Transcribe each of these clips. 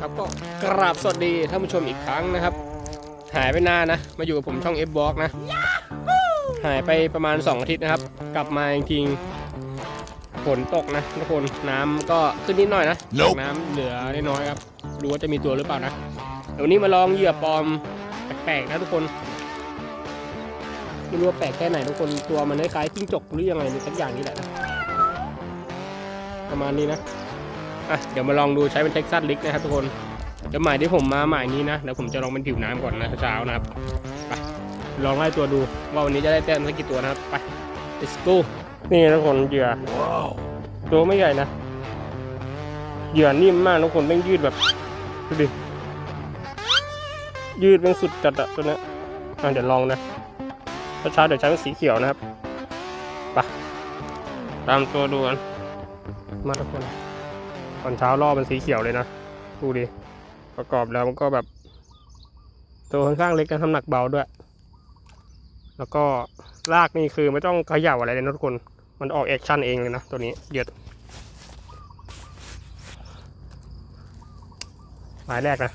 ครับก็กราบสวัสดีท่านผู้ชมอีกครั้งนะครับ หายไปนานนะ มาอยู่กับผมช่อง F b o x นะ หายไปประมาณ 2 อาทิตย์นะครับ กลับมาจริงๆฝนตกนะทุกคนน้ำก็ขึ้นนิดหน่อยนะจากน้ำเหลือน้อยๆครับดูว่าจะมีตัวหรือเปล่านะเดี๋ยววันนี้มาลองเหยื่อปลอมแปลกๆนะทุกคนไม่รู้ว่าแปลกแค่ไหนทุกคนตัวมันคล้ายๆจิ้งจกหรือยังไงหรือสักอย่างนี้แหละนะประมาณนี้นะ อะเดี๋ยวมาลองดูใช้เป็นเท็กซัสลิกนะครับทุกคนเดี๋ยวหมายที่ผมมาหมายนี้นะเดี๋ยวผมจะลองเป็นผิวน้ำก่อนนะเช้านะครับไปลองไล่ตัวดูว่าวันนี้จะได้แต้มสักกี่ตัวนะครับไป let's go นี่ทุกคนเหยื่อตัวไม่ใหญ่นะเหยื่อนิ่มมากทุกคนแม่งยืดแบบดูดิยืดเป็นสุดจัดอะตัวนี้อะเดี๋ยวลองนะเช้าเดี๋ยวใช้เป็นสีเขียวนะครับไปตามตัวดูกันมาทุกคน อนเช้าล่อมันสีเขียวเลยนะ ดูดิ ประกอบแล้วมันก็แบบ ตัวค่อนข้างเล็กนะน้ำหนักเบาด้วย แล้วก็ลากนี่คือไม่ต้องเขย่าอะไรเลยนะทุกคน มันออกแอคชั่นเองเลยนะตัวนี้เดือดหมายแรกนะ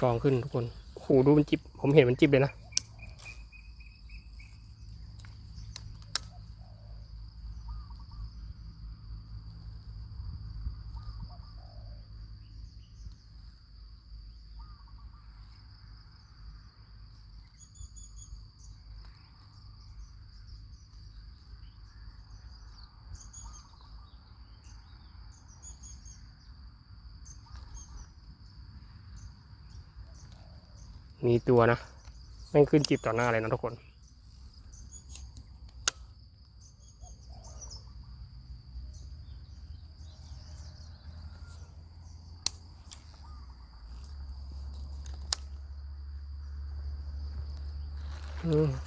ฟองขึ้นทุกคนโอ้โหดูมันจิบ ผมเห็นมันจิบเลยนะ มีตัวนะไม่ขึ้นจิบต่อหน้าเลยนะทุกคน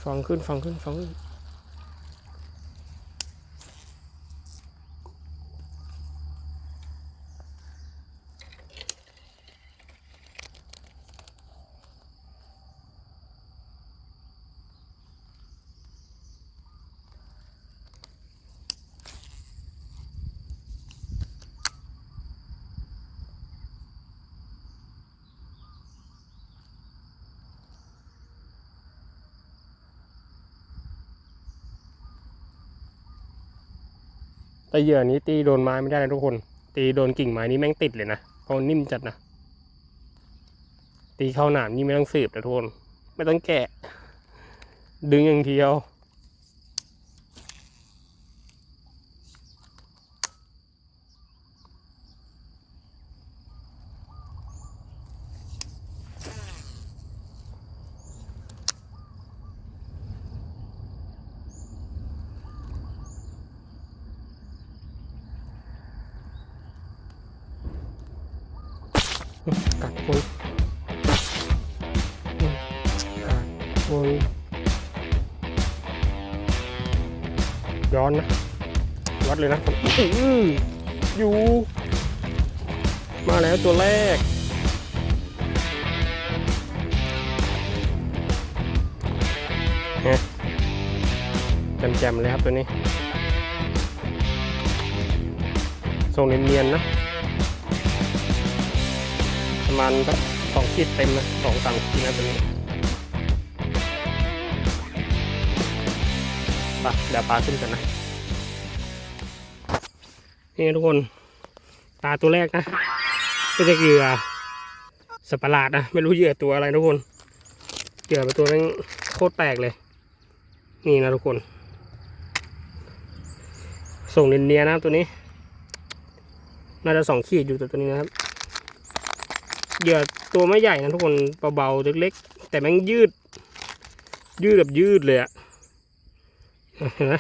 ฟังขึ้นฟังขึ้นฟังขึ้น แต่เหยื่อนี้ตีโดนไม้ไม่ได้นะทุกคน ตีโดนกิ่งไม้นี้แม่งติดเลยนะเพราะมันนิ่มจัดนะตีเข้าหนามนี่ไม่ต้องสืบนะทุกคน ไม่ต้องแกะ ดึงอย่างเดียว กัดคนกัดคนย้อนนะ วัดเลยนะอยู่ มาแล้วตัวแรกเนี่ยแจ่มๆเลยครับตัวนี้ทรงเนียนๆนะ ประมาณสักสองขีดเต็มนะสองสามขีดนะตัวนี้ไปเดี๋ยวปลาขึ้นกันนะ นี่ทุกคน ปลาตัวแรกนะก็จะเหยื่อสัตว์ประหลาดนะ ไม่รู้เหยื่อตัวอะไรทุกคนเหยื่อเป็นตัวนั้นโคตรแปลกเลย นี่นะทุกคน ส่งเนียนๆนะตัวนี้ น่าจะสองขีดอยู่ตัวตัวนี้นะครับ เหยื่อตัวไม่ใหญ่นะทุกคนเบาๆเล็กๆแต่แม่งยืด ยืดแบบยืดเลยอะเห็นไหม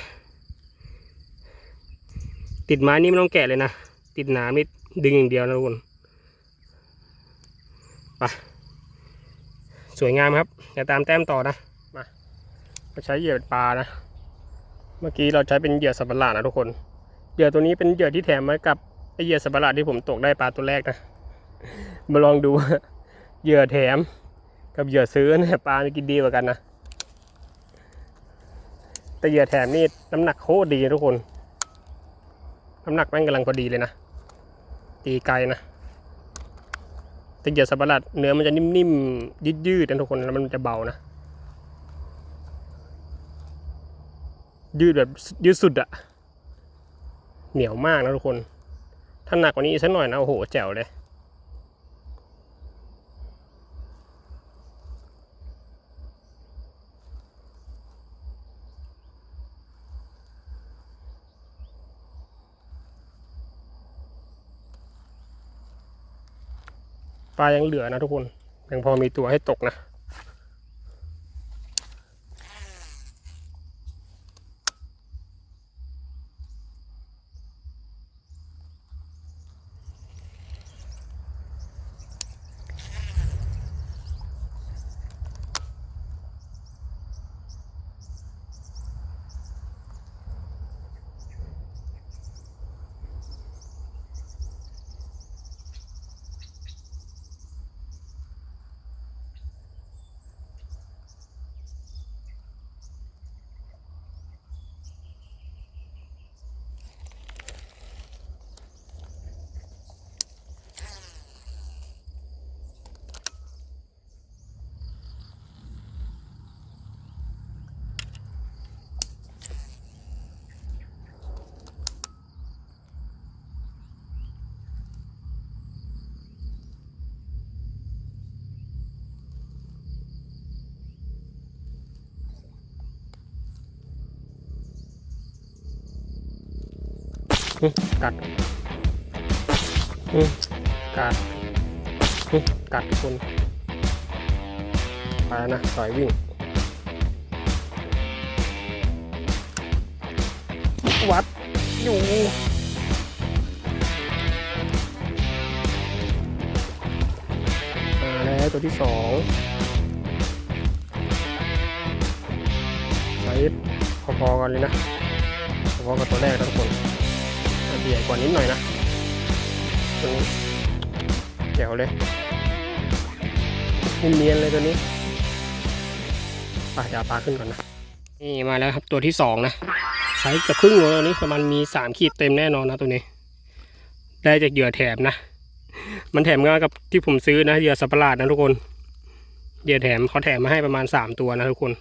ติดไม้นี่ไม่ต้องแกะเลยนะ ติดหนามนี่ดึงอย่างเดียวนะทุกคนไปสวยงามครับอย่าตามแต้มต่อนะมามาใช้เหยื่อปลานะ เมื่อกี้เราใช้เป็นเหยื่อสับปะรดนะทุกคนเหยื่อตัวนี้เป็นเหยื่อที่แถมมากับไอเหยื่อสับปะรดที่ผมตกได้ปลาตัวแรกนะ มาลองดูเหยื่อแถม กับเหยื่อซื้อเนี่ยปลาจะกินดีกว่ากันนะ แต่เหยื่อแถมนี่น้ำหนักโคตรดีทุกคน น้ำหนักแม่งกำลังพอดีเลยนะ ตีไกลนะแต่เหยื่อสับปะรดเนื้อมันจะนิ่มๆยืดๆนะทุกคนแล้วมันจะเบานะยืดแบบยืดสุดอะเหนียวมากนะทุกคน ถ้าหนักกว่านี้สักหน่อยนะโอ้โหแจ๋วเลย ปลายังเหลือนะทุกคน ยังพอมีตัวให้ตกนะ กัดอืมกัดอืมกัดทุกคนไปนะสอยวิ่ง วัดอยู่มาแล้วตัวที่สองไซส์พอๆกันเลยนะพอๆกับตัวแรกนะทุกคน ใหญ่กว่านิดหน่อยนะตัวนี้เจ๋วเลยเนียนเลยตัวนี้ปเดี๋ยวเอาปลาขึ้นก่อนนะ นี่มาแล้วครับตัวที่สองนะไซส์กับครึ่งโลแล้วนี้ประมาณมีสามขีดเต็มแน่นอนนะตัวนี้ ได้จากเหยื่อแถมนะ มันแถมมากับที่ผมซื้อนะเหยื่อสับปะรดนะทุกคนเหยื่อแถมเขาแถมมาให้ประมาณสามตัวนะทุกคน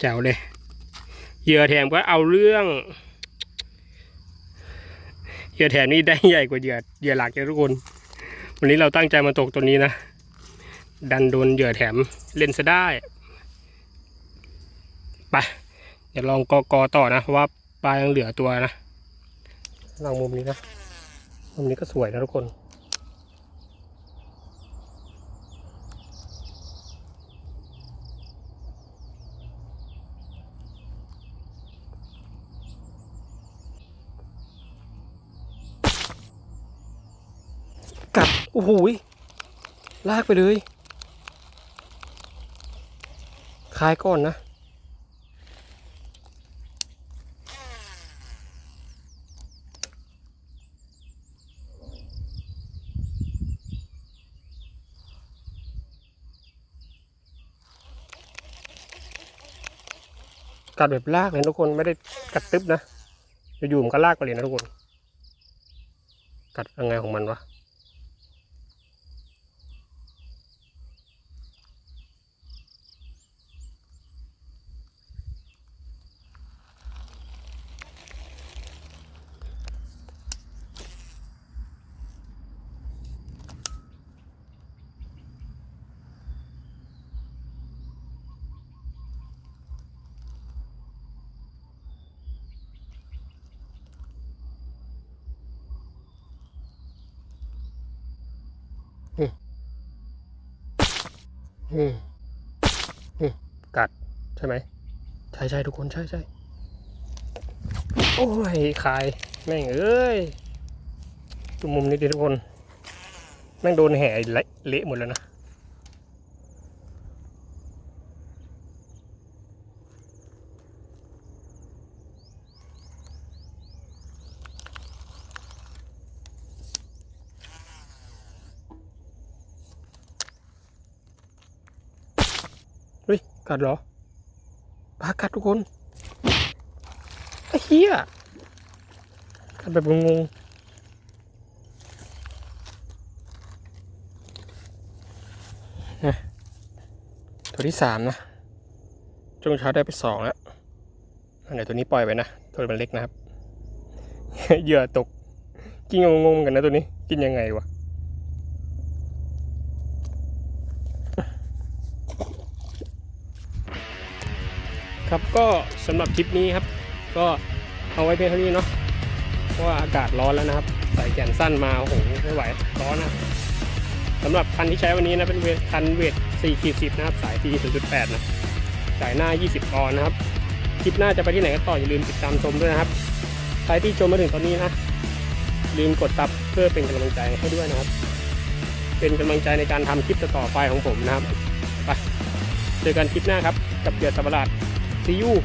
แจ๋วเลยเหยื่อแถมก็เอาเรื่อง เหยื่อแถมนี่ได้ใหญ่กว่าเหยื่อเหยื่อหลักเลยทุกคน วันนี้เราตั้งใจมาตกตัวนี้นะ ดันโดนเหยื่อแถมเล่นซะได้ไปเดี๋ยวลองกอกอต่อนะเพราะว่าปลายังเหลือตัวนะลองมุมนี้นะมุมนี้ก็สวยนะทุกคน กัดโอ้โหยลากไปเลยคลายก่อนนะ กัดแบบลากเลยทุกคนไม่ได้กัดตึ๊บนะอยู่ๆมันก็ลากไปเลยนะทุกคน กัดยังไงของมันวะ อืมอืมกัดใช่ไหมใช่ใช่ทุกคนใช่ใช่โอ้ยคายแม่งเอ้ยดูมุมนี้ดิทุกคน แม่งโดนแห่เละเละหมดแล้วนะ กัดเหรอปลากัดทุกคนไอ้เหี้ยกัดแบบงงๆนะตัวที่สามนะช่วงเช้าได้ไปสองแล้วอันไหนตัวนี้ปล่อยไปนะ ตัวมันเล็กนะครับ เหยื่อตก กินงงๆกันนะตัวนี้ กินยังไงวะ ครับก็สำหรับคลิปนี้ครับ ก็เอาไว้เพียงเท่านี้เนาะเพราะว่าอากาศร้อนแล้วนะครับ ใส่แขนสั้นมาโอ้โหไม่ไหวร้อนนะสำหรับคันที่ใช้วันนี้นะเป็นเวทคันเวท4ขีด10นะครับสาย T 0.8นะสายหน้า 20ออนนะครับคลิปหน้าจะไปที่ไหนก็ต่ออย่าลืมติดตามชมด้วยนะครับใครที่ชมมาถึงตอนนี้นะลืมกดซับเพื่อเป็นกำลังใจให้ด้วยนะครับ เป็นกำลังใจในการทำคลิปต่อไปของผมนะครับไปเจอกันคลิปหน้าครับกับเดือดสับประหลาด See you